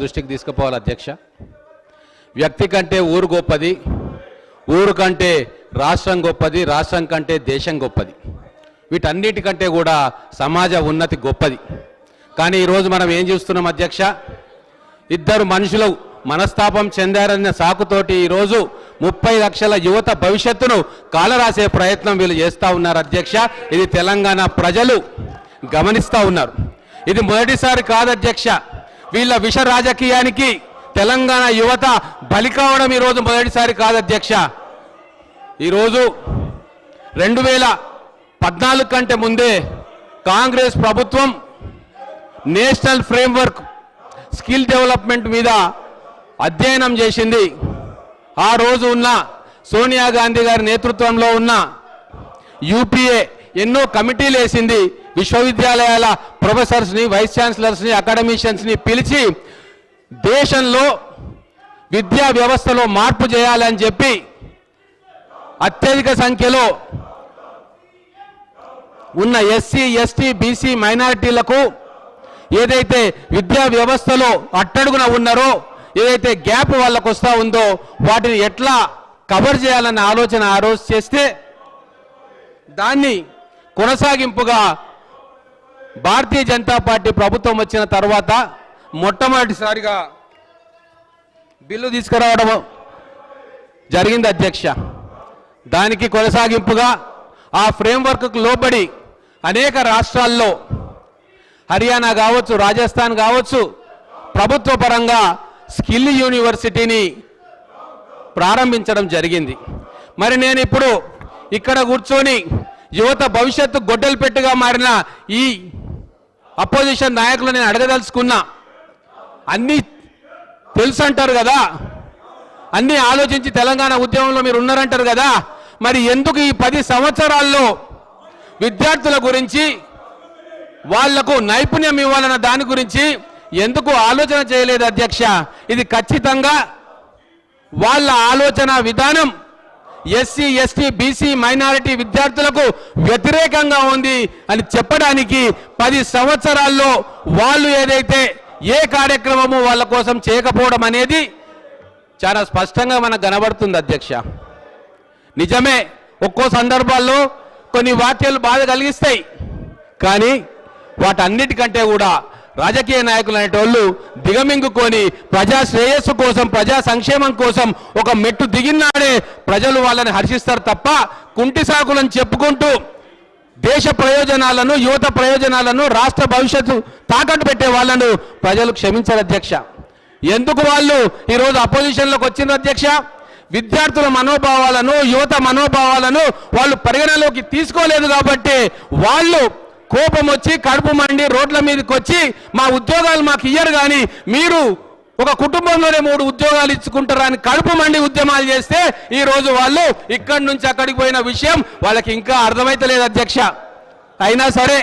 దృష్టికి తీసుకుపోవాలి అధ్యక్ష. వ్యక్తి కంటే ఊరు గొప్పది ఊరు కంటే రాష్ట్రం గొప్పది రాష్ట్రం కంటే దేశం గొప్పది. వీటన్నిటికంటే కూడా సమాజ ఉన్నతి గొప్పది. కానీ ఈరోజు మనం ఏం చూస్తున్నాం అధ్యక్ష? ఇద్దరు మనుషులు మనస్తాపం చెందారన్న సాకుతోటి ఈరోజు ముప్పై లక్షల యువత భవిష్యత్తును కాలరాసే ప్రయత్నం వీళ్ళు చేస్తూ ఉన్నారు అధ్యక్ష. ఇది తెలంగాణ ప్రజలు గమనిస్తూ ఉన్నారు. ఇది మొదటిసారి కాదు అధ్యక్ష. వీళ్ళ విష రాజకీయానికి తెలంగాణ యువత బలి కావడం ఈరోజు మొదటిసారి కాదు అధ్యక్ష. ఈరోజు రెండు వేల పద్నాలుగు కంటే ముందే కాంగ్రెస్ ప్రభుత్వం నేషనల్ ఫ్రేమ్వర్క్ స్కిల్ డెవలప్మెంట్ మీద అధ్యయనం చేసింది. ఆ రోజు ఉన్న సోనియా గాంధీ గారి నేతృత్వంలో ఉన్న యూపీఏ ఎన్నో కమిటీలు వేసింది. విశ్వవిద్యాలయాల ప్రొఫెసర్స్ని వైస్ ఛాన్సలర్స్ని అకాడమిషియన్స్ని పిలిచి దేశంలో విద్యా వ్యవస్థలో మార్పు చేయాలని చెప్పి అత్యధిక సంఖ్యలో ఉన్న ఎస్సీ ఎస్టీ బీసీ మైనారిటీలకు ఏదైతే విద్యా వ్యవస్థలో అట్టడుగున ఉన్నారో ఏదైతే గ్యాప్ వాళ్ళకు వస్తూ ఉందో వాటిని ఎట్లా కవర్ చేయాలన్న ఆలోచన ఆ రోజు చేస్తే దాన్ని కొనసాగింపుగా భారతీయ జనతా పార్టీ ప్రభుత్వం వచ్చిన తర్వాత మొట్టమొదటిసారిగా బిల్లు తీసుకురావడం జరిగింది అధ్యక్ష. దానికి కొనసాగింపుగా ఆ ఫ్రేమ్వర్క్కు లోబడి అనేక రాష్ట్రాల్లో హర్యానా కావచ్చు రాజస్థాన్ కావచ్చు ప్రభుత్వ పరంగా స్కిల్ యూనివర్సిటీని ప్రారంభించడం జరిగింది. మరి నేను ఇప్పుడు ఇక్కడ కూర్చొని యువత భవిష్యత్తు గొడ్డలు పెట్టుగా మారిన ఈ అపోజిషన్ నాయకులు నేను అడగదలుచుకున్నా. అన్నీ తెలుసు అంటారు కదా? అన్నీ ఆలోచించి తెలంగాణ ఉద్యమంలో మీరు ఉన్నారంటారు కదా? మరి ఎందుకు ఈ పది సంవత్సరాల్లో విద్యార్థుల గురించి వాళ్ళకు నైపుణ్యం ఇవ్వాలన్న దాని గురించి ఎందుకు ఆలోచన చేయలేదు అధ్యక్ష? ఇది ఖచ్చితంగా వాళ్ళ ఆలోచన విధానం. ఎస్సీ ఎస్టీ బీసీ మైనారిటీ విద్యార్థులకు వ్యతిరేకంగా ఉంది అని చెప్పడానికి పది సంవత్సరాల్లో వాళ్ళు ఏదైతే ఏ కార్యక్రమము వాళ్ళ కోసం చేయకపోవడం అనేది చాలా స్పష్టంగా మనకు కనబడుతుంది అధ్యక్ష. నిజమే ఒక్కో సందర్భాల్లో కొన్ని వాక్యాలు బాధ కలిగిస్తాయి. కానీ వాటన్నిటికంటే కూడా రాజకీయ నాయకులు అనేటోళ్ళు దిగమింగుకొని ప్రజా శ్రేయస్సు కోసం ప్రజా సంక్షేమం కోసం ఒక మెట్టు దిగినాడే ప్రజలు వాళ్ళని హర్షిస్తారు తప్ప కుంటి సాకులను చెప్పుకుంటూ దేశ ప్రయోజనాలను యువత ప్రయోజనాలను రాష్ట్ర భవిష్యత్తు తాకట్టు పెట్టే వాళ్ళను ప్రజలు క్షమించారు అధ్యక్ష. ఎందుకు వాళ్ళు ఈరోజు అపోజిషన్లోకి వచ్చిన అధ్యక్ష? విద్యార్థుల మనోభావాలను యువత మనోభావాలను వాళ్ళు పరిగణలోకి తీసుకోలేదు కాబట్టి వాళ్ళు కోపం వచ్చి కడుపు మండి రోడ్ల మీదకి వచ్చి మా ఉద్యోగాలు మాకు ఇయ్యరు కానీ మీరు ఒక కుటుంబంలోనే మూడు ఉద్యోగాలు ఇచ్చుకుంటారని కడుపు మండి ఉద్యమాలు చేస్తే ఈ రోజు వాళ్ళు ఇక్కడి నుంచి అక్కడికి పోయిన విషయం వాళ్ళకి ఇంకా అర్థమైతలేదు అధ్యక్ష. అయినా సరే